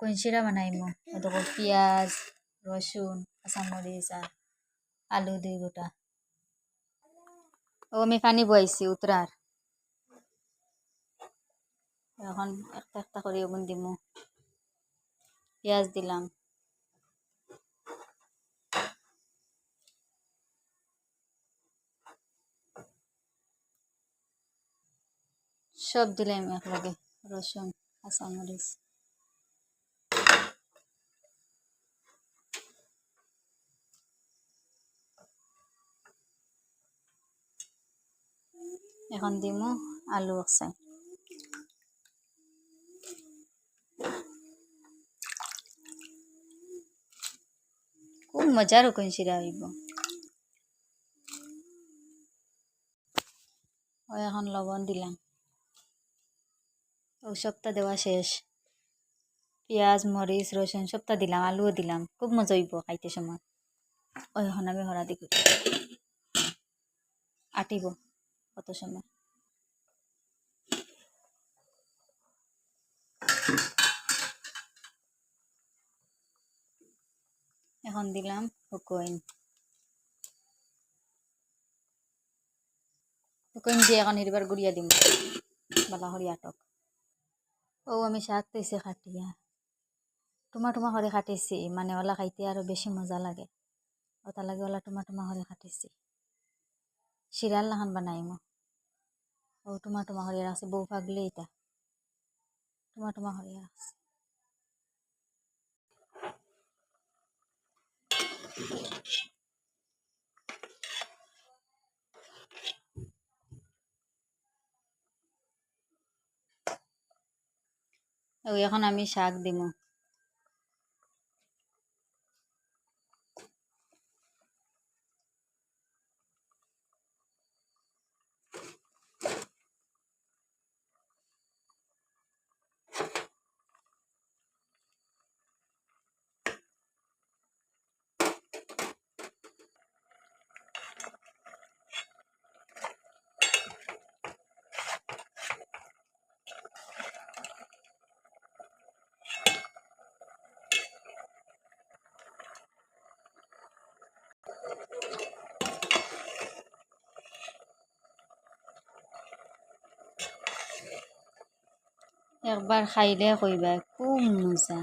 কইনশিরা বানাইমু দেখো পিঁয়াজ রসুন কাঁচামরিচ আর আলু দুই গোটা ও আমি পানি বইছি উতরার এখন একটা একটা করে ওগুন দিমু পেঁয়াজ দিলাম সব দিলাম একলগে রসুন কাঁচামরিচ এখন দিমু আলু একসাই খুব মজার কইনছিরা হইব। ও এখন লবণ দিলাম। সবটা দেওয়া শেষ। পেঁয়াজ, মরিচ, রসুন সবটা দিলাম, আলুও দিলাম। খুব মজা হইব খাইতে সময়। ও এখন আমি হরা দিকে আটিব। কত সময়? এখন দিলাম হুকোইন হুকোইন দিয়ে এখন হিরবার গুড়িয়া দিম। বালা হরি আটক। ও, আমি শাক তৈছি খাটিয়া। টুমা টুমা করে খাটিছি মানে ওলা খাইতে আরও বেশি মজা লাগে। ওটা লাগে ওলা টুমা টুমা করে খাটিছি। শিরাল লাখান বানাইমো ও টুমা টুমা হরিয়া রাখছে বউ পাগলি এটা টুমা টুমা হরিয়া রাখছে ও এখন আমি শাক দিমু একবার খাইলে কইবা খুব মজা।